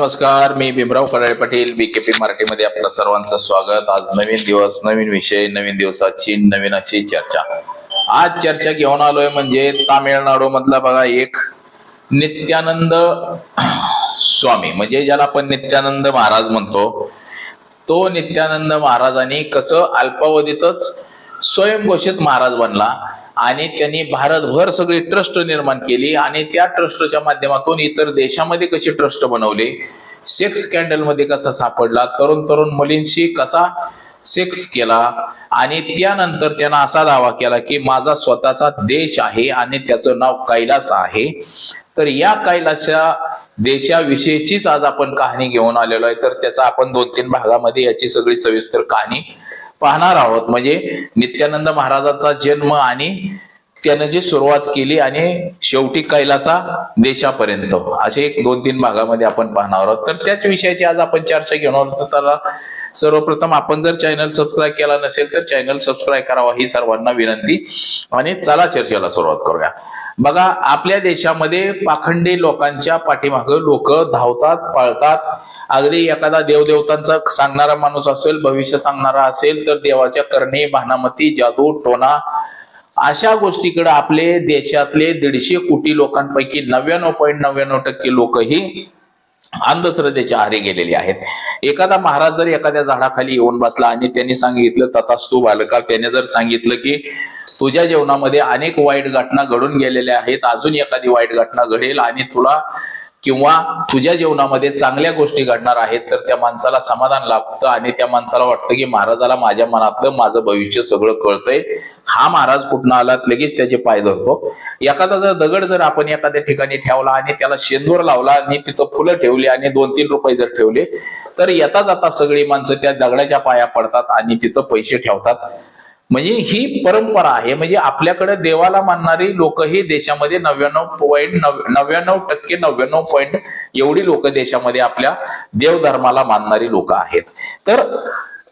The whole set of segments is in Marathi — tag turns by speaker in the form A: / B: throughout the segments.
A: नमस्कार मी भीमराव कराळे पाटील बीकेपी मराठीमध्ये आपलं सर्वांचं स्वागत. आज नवीन दिवस नवीन विषय नवीन दिवसाची नवीन अशी चर्चा. आज चर्चा घेऊन आलोय म्हणजे तामिळनाडू मधला बघा एक नित्यानंद स्वामी. म्हणजे ज्याला आपण नित्यानंद महाराज म्हणतो तो नित्यानंद महाराजांनी कसं अल्पावधीतच स्वयंघोषित महाराज बनला. आणि त्यांनी भारतभर सगळी ट्रस्ट निर्माण केली आणि त्या ट्रस्टच्या माध्यमातून इतर देशामध्ये कशी ट्रस्ट बनवले? सेक्स स्कॅन्डलमध्ये कसा सापडला? तरुण तरुण मुलींशी कसा सेक्स केला? आणि त्यानंतर त्यांना असा दावा केला की माझा स्वतःचा देश आहे आणि त्याचं नाव कैलास आहे. तर या कैलासच्या देशाविषयीचीच आज आपण कहाणी घेऊन आलेलो आहे. तर त्याचा आपण दोन तीन भागामध्ये याची सगळी सविस्तर कहाणी पाहणार आहोत. म्हणजे नित्यानंद महाराजांचा जन्म आणि त्यानं जी सुरुवात केली आणि शेवटी कैलासा देशापर्यंत. असे एक दोन तीन भागामध्ये आपण पाहणार आहोत. तर त्याच विषयाची आज आपण चर्चा घेणार आहोत. तर त्याला सर्वप्रथम आपण जर चॅनल सबस्क्राईब केला नसेल तर चॅनल सबस्क्राईब करावा ही सर्वांना विनंती. आणि चला चर्चेला सुरुवात करूया. बघा आपल्या देशामध्ये पाखंडी लोकांच्या पाठीमागं लोक धावतात पळतात अगदी एखादा देवदेवतांचा सांगणारा माणूस असेल भविष्य सांगणारा असेल तर देवाच्या करणे भानामती जादू टोना अशा गोष्टीकडे आपले देशातले दीडशे कोटी लोकांपैकी नव्याण्णव पॉईंट नव्याण्णव टक्के लोक ही अंधश्रद्धेच्या आहारी गेलेले आहेत. एखादा महाराज जर एखाद्या झाडाखाली येऊन बसला आणि त्यांनी सांगितलं तथास्तू बालका त्याने जर सांगितलं की तुझ्या जीवनामध्ये अनेक वाईट घटना घडून गेलेल्या आहेत अजून एखादी वाईट घटना घडेल आणि तुला किंवा तुझ्या जीवनामध्ये चांगल्या गोष्टी घडणार आहेत तर त्या माणसाला समाधान लाभतं आणि त्या माणसाला वाटतं की महाराजाला माझ्या मनातलं माझं भविष्य सगळं कळतंय. हा महाराज कुठनं आला लगेच त्याचे पाय धरतो. एखादा जर दगड जर आपण एखाद्या ठिकाणी ठेवला आणि त्याला शेंदूर लावला आणि तिथं फुलं ठेवली आणि दोन तीन रुपये जर ठेवले तर येता जाता सगळी माणसं त्या दगडाच्या पाया पडतात आणि तिथं पैसे ठेवतात. म्हणजे ही परंपरा आहे म्हणजे आपल्याकडे देवाला मानणारी लोक ही देशामध्ये नव्याण्णव पॉईंट नव्याण्णव टक्के नव्याण्णव पॉईंट एवढी लोक देशामध्ये आपल्या देवधर्माला मानणारी लोक आहेत. तर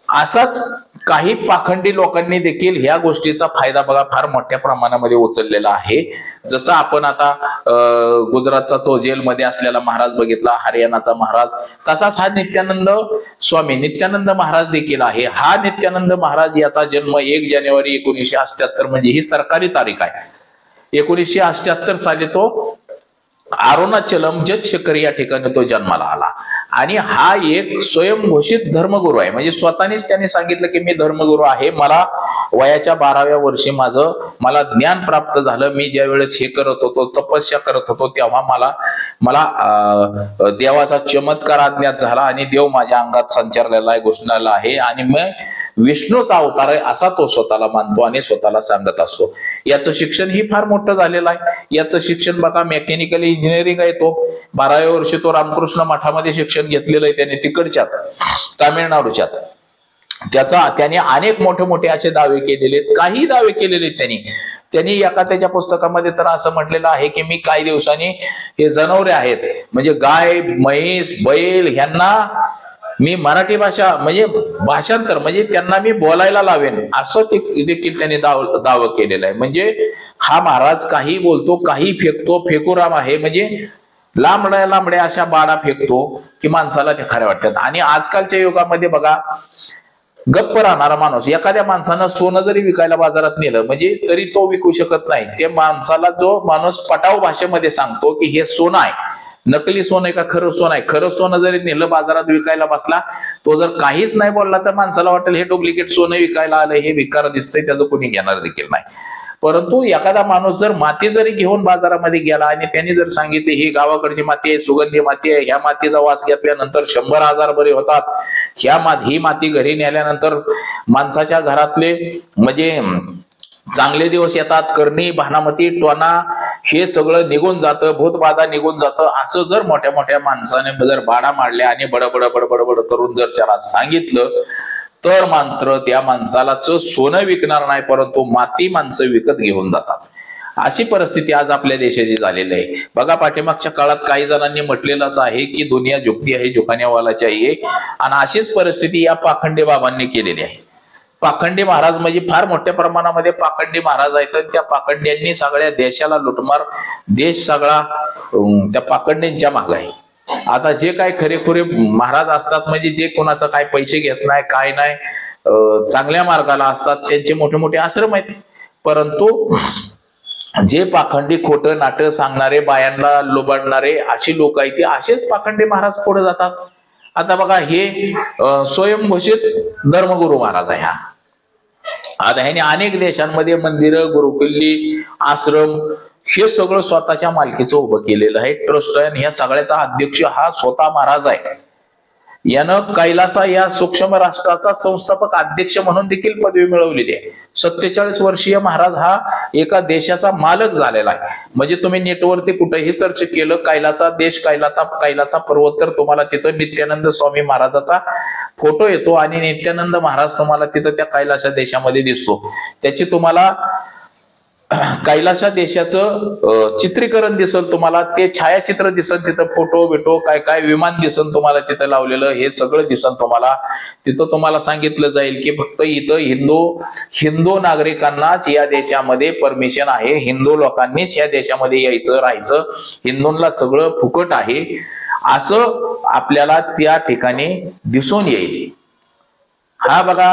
A: असाच काही पाखंडी लोकांनी देखील ह्या गोष्टीचा फायदा बघा फार मोठ्या प्रमाणामध्ये उचललेला आहे. जसं आपण आता अं, गुजरातचा तो जेलमध्ये असलेला महाराज बघितला हरियाणाचा महाराज तसाच हा नित्यानंद स्वामी नित्यानंद महाराज देखील आहे. हा नित्यानंद महाराज याचा जन्म एक जानेवारी एकोणीसशे अठ्याहत्तर म्हणजे ही सरकारी तारीख आहे. एकोणीसशे अठ्याहत्तर साली तो अरुणाचलम जतशेखर या ठिकाणी तो जन्माला आला. आणि हा एक स्वयंघोषित धर्मगुरू आहे. म्हणजे स्वतःनेच त्याने सांगितलं की मी धर्मगुरू आहे. मला वयाच्या बाराव्या वर्षी माझं मला ज्ञान प्राप्त झालं. मी ज्या वेळेस हे करत होतो तपस्या करत होतो तेव्हा मला मला देवाचा चमत्कार अज्ञात झाला आणि देव माझ्या अंगात संचारलेला आहे घोषणाला आहे. आणि मग विष्णूचा अवतार आहे असा तो स्वतःला मानतो आणि स्वतःला सांगत असतो. याचं शिक्षण ही फार मोठं झालेलं आहे. याचं शिक्षण बघा मेकॅनिकल इंजिनिअरिंग आहे तो. बाराव्या वर्षी तो रामकृष्ण मठामध्ये शिक्षण घेतलेलं आहे त्याने तिकडच्याच तामिळनाडूच्याच. त्याचा त्याने अनेक मोठे मोठे असे दावे केलेले आहेत. काही दावे केलेले आहेत त्यांनी. त्यांनी एका त्याच्या पुस्तकामध्ये तर असं म्हटलेलं आहे की मी काही दिवसांनी हे जनावरे आहेत. म्हणजे गाय म्हैस बैल ह्यांना मी मराठी भाषा म्हणजे भाषांतर म्हणजे त्यांना मी बोलायला लावेन. असं ते देखील त्यांनी दाव दावं केलेलं आहे. म्हणजे हा महाराज काही बोलतो काही फेकतो फेकुराम आहे. म्हणजे लांबड्या लांबड्या अशा बाडा फेकतो की माणसाला ते खऱ्या वाटतात. आणि आजकालच्या युगामध्ये बघा गप्प राहणारा माणूस एखाद्या माणसानं सोनं जरी विकायला बाजारात नेलं म्हणजे तरी तो विकू शकत नाही. ते माणसाला जो माणूस पटाव भाषेमध्ये सांगतो की हे सोनं आहे. नकली सोनं आहे का खरं सोनं आहे? खरं सोनं जरी नेलं बाजारात विकायला बसला तो जर काहीच नाही बोलला तर माणसाला वाटेल हे डुप्लिकेट सोनं विकायला आलं हे विकार दिसतंय त्याचं कोणी घेणार देखील नाही. परंतु एखादा माणूस जर माती जरी घेऊन बाजारामध्ये गेला आणि त्यांनी जर सांगितले ही गावाकडची माती आहे सुगंधी माती आहे ह्या मातीचा वास घेतल्यानंतर शंभर हजार बरे होतात. ह्या मात ही माती घरी नेल्यानंतर माणसाच्या घरातले म्हणजे चांगले दिवस येतात करणी भानामती टोना हे सगळं निघून जातं भूतबाधा निघून जातं. असं जर मोठ्या मोठ्या माणसाने जर बाडा मारल्या आणि बडबड बडबड बड करून जर त्याला सांगितलं तर मात्र त्या माणसालाच सोनं विकणार नाही परंतु माती माणसं विकत घेऊन जातात. अशी परिस्थिती आज आपल्या देशाची झालेली आहे. बघा पाठीमागच्या काळात काही जणांनी म्हटलेलंच आहे की दुनिया झुकती आहे झुकानेवाला आहे. आणि अशीच परिस्थिती या पाखंडे बाबांनी केलेली आहे. पाखंडी महाराज म्हणजे फार मोठ्या प्रमाणामध्ये पाखंडी महाराज आहेत. त्या पाखंड्यांनी सगळ्या देशाला लुटमार देश सगळा त्या पाखंड्यांच्या माग आहे. आता जे काय खरेखुरे महाराज असतात म्हणजे जे कोणाचं काय पैसे घेत नाही काय नाही चांगल्या मार्गाला असतात त्यांचे मोठे मोठे आश्रम आहेत. परंतु जे पाखंडी खोटं नाटक सांगणारे बायांना लुबाडणारे अशी लोक आहेत ते असेच पाखंडी महाराज पुढे जातात. आता बघा हे स्वयंघोषित धर्मगुरू महाराज आहे हा. आता ह्याने अनेक देशांमध्ये मंदिरं गुरुकिल्ली आश्रम हे सगळं स्वतःच्या मालकीचं उभं केलेलं आहे. ट्रस्ट आहे आणि ह्या सगळ्याचा अध्यक्ष हा स्वतः महाराज आहे. यानं कैलासा या सूक्ष्म राष्ट्राचा संस्थापक अध्यक्ष म्हणून देखील पदवी मिळवलेली आहे. सत्तेचाळीस वर्षीय महाराज हा एका देशाचा मालक झालेला आहे. म्हणजे तुम्ही नेटवरती कुठेही सर्च केलं कैलासा देश कैलाता कैलासा पर्वत तर तुम्हाला तिथं नित्यानंद स्वामी महाराजाचा फोटो येतो आणि नित्यानंद महाराज तुम्हाला तिथं त्या कैलासा देशामध्ये दिसतो. त्याची तुम्हाला कैलासा देशाचं चित्रीकरण दिसल तुम्हाला ते छायाचित्र दिसल तिथं फोटो बिटो काय काय विमान दिसल तुम्हाला तिथं लावलेलं हे सगळं दिसल तुम्हाला. तिथं तुम्हाला सांगितलं जाईल की फक्त इथं हिंदू हिंदू नागरिकांनाच या देशामध्ये परमिशन आहे. हिंदू लोकांनीच या देशामध्ये यायचं राहायचं. हिंदूंना सगळं फुकट आहे. असं आपल्याला त्या ठिकाणी दिसून येईल. हा बघा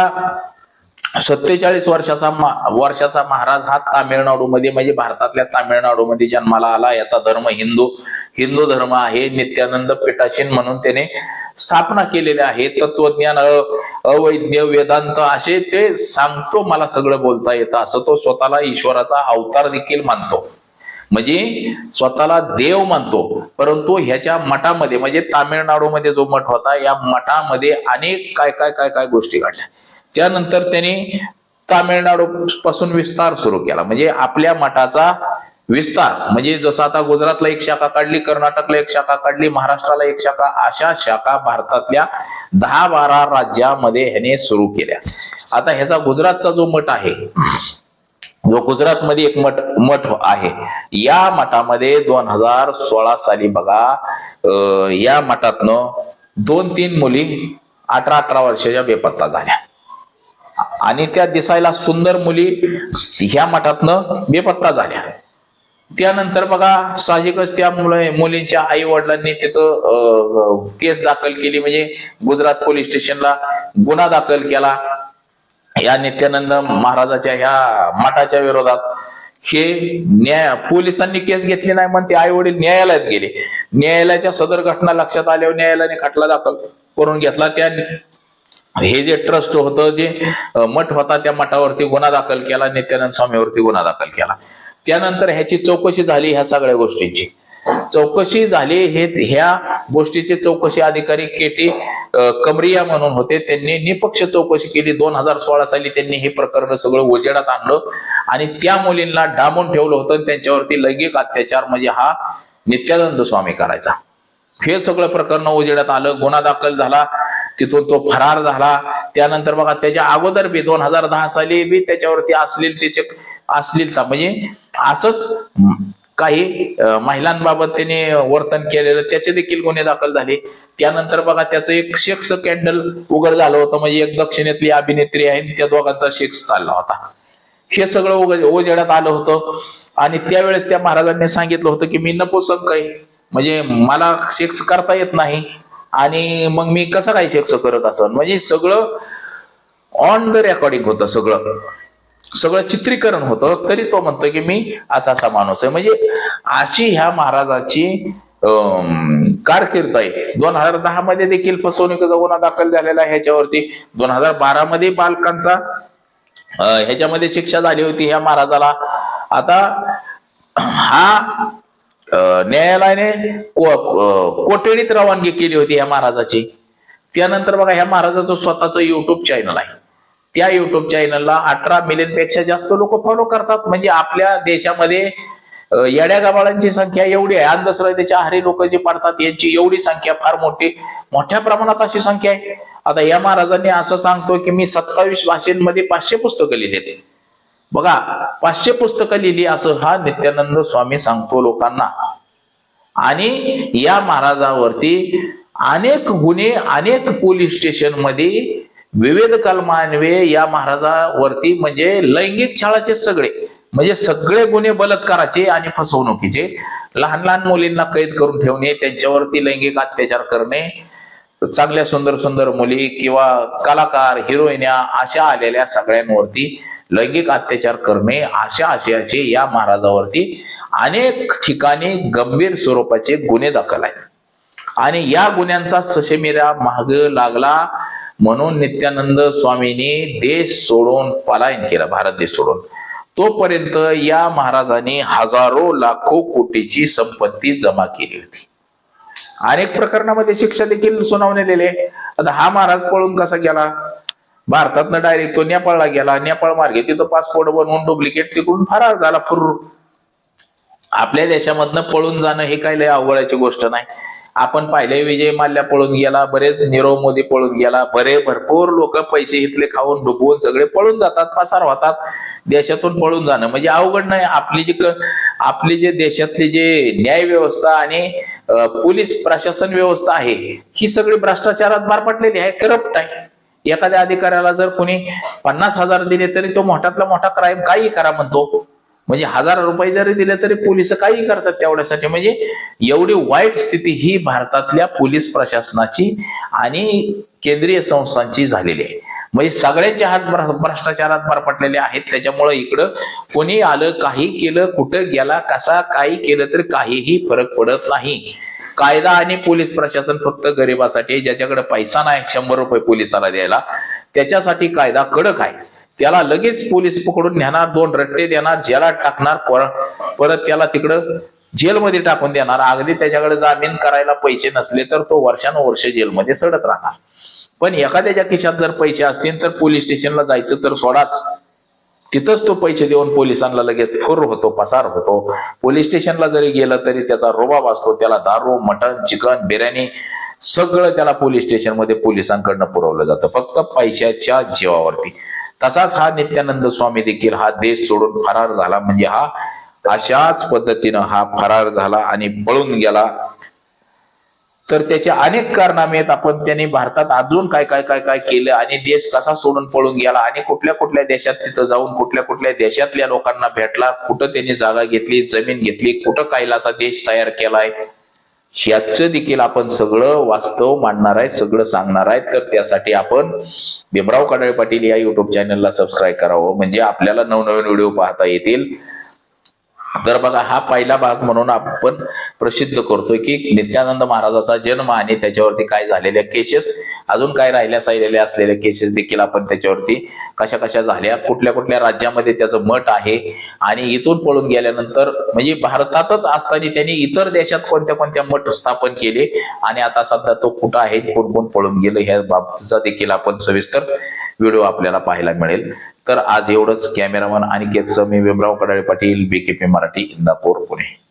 A: सत्तेचाळीस वर्षाचा वर्षाचा महाराज हा तामिळनाडूमध्ये म्हणजे भारतातल्या तामिळनाडूमध्ये जन्माला आला. याचा धर्म हिंदू हिंदू धर्म आहे. नित्यानंद पिटाशीन म्हणून त्याने स्थापना केलेली आहे. तत्वज्ञान अवैज्ञ वेदांत असे ते सांगतो मला सगळं बोलता येतं. असं तो स्वतःला ईश्वराचा अवतार देखील मानतो. म्हणजे स्वतःला देव मानतो. परंतु ह्याच्या मठामध्ये म्हणजे तामिळनाडूमध्ये जो मठ होता या मठामध्ये अनेक काय काय काय काय गोष्टी घडल्या. त्यानंतर त्यांनी तामिळनाडू पासून विस्तार सुरू केला. म्हणजे आपल्या मठाचा विस्तार. म्हणजे जसं आता गुजरातला एक शाखा काढली कर्नाटकला एक शाखा काढली महाराष्ट्राला एक शाखा अशा शाखा भारतातल्या दहा बारा राज्यामध्ये ह्याने सुरू केल्या. आता ह्याचा गुजरातचा जो मठ आहे जो गुजरातमध्ये एक मठ मठ आहे या मठामध्ये दोन हजार सोळा साली बघा अं, या मठातनं दोन तीन मुली अठरा अठरा वर्षाच्या बेपत्ता झाल्या. आणि त्या दिसायला सुंदर मुली ह्या मठातनं बेपत्ता झाल्या. त्यानंतर बघा साहजिकच त्या मुले मुलींच्या आई वडिलांनी तिथं अं, केस दाखल केली. म्हणजे गुजरात पोलीस स्टेशनला गुन्हा दाखल केला. या नित्यानंद महाराजाच्या ह्या मठाच्या विरोधात हे न्याय पोलिसांनी केस घेतली नाही म्हणते आई वडील न्यायालयात गेले. न्यायालयाच्या सदर घटना लक्षात आल्यावर न्यायालयाने खटला दाखल करून घेतला. त्या हे जे ट्रस्ट होतं जे मठ होता त्या मठावरती गुन्हा दाखल केला नित्यानंद स्वामीवरती गुन्हा दाखल केला. त्यानंतर ह्याची चौकशी झाली ह्या सगळ्या गोष्टींची. चौकशी झाली हे ह्या गोष्टीचे चौकशी अधिकारी के टी कमरिया म्हणून होते. त्यांनी निपक्ष चौकशी केली. दोन हजार सोळा साली त्यांनी हे प्रकरण सगळं उजेडात आणलं. आणि त्या मुलींना डांबून ठेवलं होतं. त्यांच्यावरती लैंगिक अत्याचार म्हणजे हा नित्यानंद स्वामी करायचा. हे सगळं प्रकरण उजेडात आलं. गुन्हा दाखल झाला. तिथून तो फरार झाला. त्यानंतर बघा त्याच्या अगोदर बी दोन हजार दहा साली बी त्याच्यावरती अश्लीलतेचे अश्लीलता म्हणजे असंच काही महिलांबाबत त्याने वर्तन केलेलं त्याचे देखील गुन्हे दाखल झाले. त्यानंतर बघा त्याचं एक सेक्स कॅन्डल उघड झालं होतं. म्हणजे एक दक्षिणेतली अभिनेत्री आहे त्या दोघांचा सेक्स चालला होता. हे सगळं उघड उजेडात आलं होतं. आणि त्यावेळेस त्या महाराजांनी सांगितलं होतं की मी नपुसंक आहे. म्हणजे मला सेक्स करता येत नाही. आणि मग मी कसं काय शेक्स करत असं. म्हणजे सगळं ऑन द रेकॉर्डिंग होतं सगळं. सगळं चित्रीकरण होतं. तरी तो म्हणतो की मी असा असा माणूस आहे. म्हणजे अशी ह्या महाराजाची कारकीर्द आहे. दोन हजार दहा मध्ये देखील फसवणुकीचा गुन्हा दाखल झालेला आहे ह्याच्यावरती. दोन हजार बारा मध्ये बालकांचा ह्याच्यामध्ये शिक्षा झाली होती ह्या महाराजाला. आता हा न्यायालयाने कोटेडीत कोठडीत रवानगी केली होती ह्या महाराजाची. त्यानंतर बघा ह्या महाराजाचं स्वतःचं युट्यूब चॅनल आहे. त्या युट्यूब चॅनलला अठरा मिलियनपेक्षा जास्त लोक फॉलो करतात. म्हणजे आपल्या देशामध्ये येड्या गबाळांची संख्या एवढी आहे. अंधश्रद्धेच्या आहारी लोक जे पडतात यांची एवढी संख्या फार मोठी मोठ्या प्रमाणात अशी संख्या आहे. आता या महाराजांनी असं सांगतो की मी सत्तावीस भाषेमध्ये पाचशे पुस्तकं लिहिलेत बघा पाचशे पुस्तकं लिहिली असं हा नित्यानंद स्वामी सांगतो लोकांना. आणि या महाराजावरती अनेक गुन्हे अनेक पोलीस स्टेशनमध्ये विविध कलमान्वे या महाराजावरती म्हणजे लैंगिक छळाचे सगळे म्हणजे सगळे गुन्हे बलात्काराचे आणि फसवणुकीचे लहान लहान मुलींना कैद करून ठेवणे त्यांच्यावरती लैंगिक अत्याचार करणे चांगल्या सुंदर सुंदर मुली किंवा कलाकार हिरोईन्या अशा आलेल्या सगळ्यांवरती लैंगिक अत्याचार करणे अशा आशयाचे या महाराजावरती अनेक ठिकाणी गंभीर स्वरूपाचे गुन्हे दाखल आहेत. आणि या गुन्ह्यांचा सशेमिरा महाग लागला म्हणून नित्यानंद स्वामींनी देश सोडून पलायन केलं भारत देश सोडून. तोपर्यंत या महाराजांनी हजारो लाखो कोटीची संपत्ती जमा केली होती. अनेक प्रकरणामध्ये शिक्षा देखील सुनावलेले आता हा महाराज पळून कसा गेला? भारतातनं डायरेक्ट तो नेपाळला गेला. नेपाळ मार्गे तिथं पासपोर्ट बनवून डुप्लिकेट तिकडून फरार झाला फुर. आपल्या देशामधनं पळून जाणं हे काही लय अवघडाची गोष्ट नाही. आपण पाहिले विजय माल्या पळून गेला बरेच नीरव मोदी पळून गेला बरे भरपूर लोक पैसे इथले खाऊन डुबवून सगळे पळून जातात पसार होतात. देशातून पळून जाणं म्हणजे अवघड नाही. आपली जी क- आपली जे देशातली जे न्याय व्यवस्था आणि पोलीस प्रशासन व्यवस्था आहे ही सगळी भ्रष्टाचारात बार पडलेली आहे करप्ट आहे. एखाद्या अधिकाऱ्याला जर कोणी पन्नास हजार दिले तरी तो मोठ्यातला मोठा क्राईम काही करा म्हणतो. म्हणजे हजार रुपये जरी दिले तरी पोलीस काही करतात तेवढ्यासाठी. म्हणजे एवढी वाईट स्थिती ही भारतातल्या पोलीस प्रशासनाची आणि केंद्रीय संस्थांची झालेली आहे. म्हणजे सगळ्यांचे हात भ्रष्टाचारात भ्रष्टाचारात भरपटलेले आहेत. त्याच्यामुळे इकडं कोणी आलं काही केलं कुठं गेला कसा काही केलं तरी काहीही फरक पडत नाही. कायदा आणि पोलीस प्रशासन फक्त गरिबासाठी ज्याच्याकडे पैसा नाही शंभर रुपये पोलिसाला द्यायला. त्याच्यासाठी कायदा कडक आहे. त्याला लगेच पोलीस पकडून नेणार दोन रट्टे देणार जेलात टाकणार परत त्याला तिकडं जेलमध्ये टाकून देणार. अगदी त्याच्याकडे जामीन करायला पैसे नसले तर तो वर्षानुवर्ष जेलमध्ये सडत राहणार. पण एखाद्याच्या खिशात जर पैसे असतील तर पोलीस स्टेशनला जायचं तर सोडाच. तिथंच तो पैसे देऊन पोलिसांना लगेच फुर होतो पसार होतो. पोलीस स्टेशनला जरी गेला तरी त्याचा रोबाब असतो त्याला दारू मटण चिकन बिर्याणी सगळं त्याला पोलीस स्टेशनमध्ये पोलिसांकडनं पुरवलं जातं. फक्त पैशाच्या जीवावरती. तसाच हा नित्यानंद स्वामी देखील हा देश सोडून फरार झाला म्हणजे हा अशाच पद्धतीनं हा फरार झाला आणि पळून गेला. तर त्याचे अनेक कारनामे आहेत. आपण त्यांनी भारतात अजून काय काय काय काय केलं आणि देश कसा सोडून पळून गेला आणि कुठल्या कुठल्या देशात तिथं जाऊन कुठल्या कुठल्या देशातल्या लोकांना भेटला कुठं त्यांनी जागा घेतली जमीन घेतली कुठं कैलासा देश तयार केलाय ह्याचं देखील आपण सगळं वास्तव मांडणार आहे सगळं सांगणार आहे. तर त्यासाठी आपण भीमराव कडाळे पाटील या युट्यूब चॅनलला सबस्क्राईब करावं. म्हणजे आपल्याला नवनवीन व्हिडिओ पाहता येतील. तर बघा हा पहिला भाग म्हणून आपण प्रसिद्ध करतोय की नित्यानंद महाराजाचा जन्म आणि त्याच्यावरती काय झालेल्या केसेस अजून काय राहिल्या साहिलेल्या असलेल्या केसेस देखील आपण त्याच्यावरती कशा कशा झाल्या कुठल्या कुठल्या राज्यामध्ये त्याचं मठ आहे आणि इथून पळून गेल्यानंतर म्हणजे भारतातच असताना त्यांनी इतर देशात कोणत्या कोणत्या मठ स्थापन केले आणि आता सध्या तो कुठं आहे कोण कोण पळून गेलं ह्या बाबतीचा देखील आपण सविस्तर व्हिडिओ आपल्याला पाहायला मिळेल. तर आज एवढंच. Cameraman Aniket Sami Bhimrao Kadale Patil BKP Marathi Indapur Pune.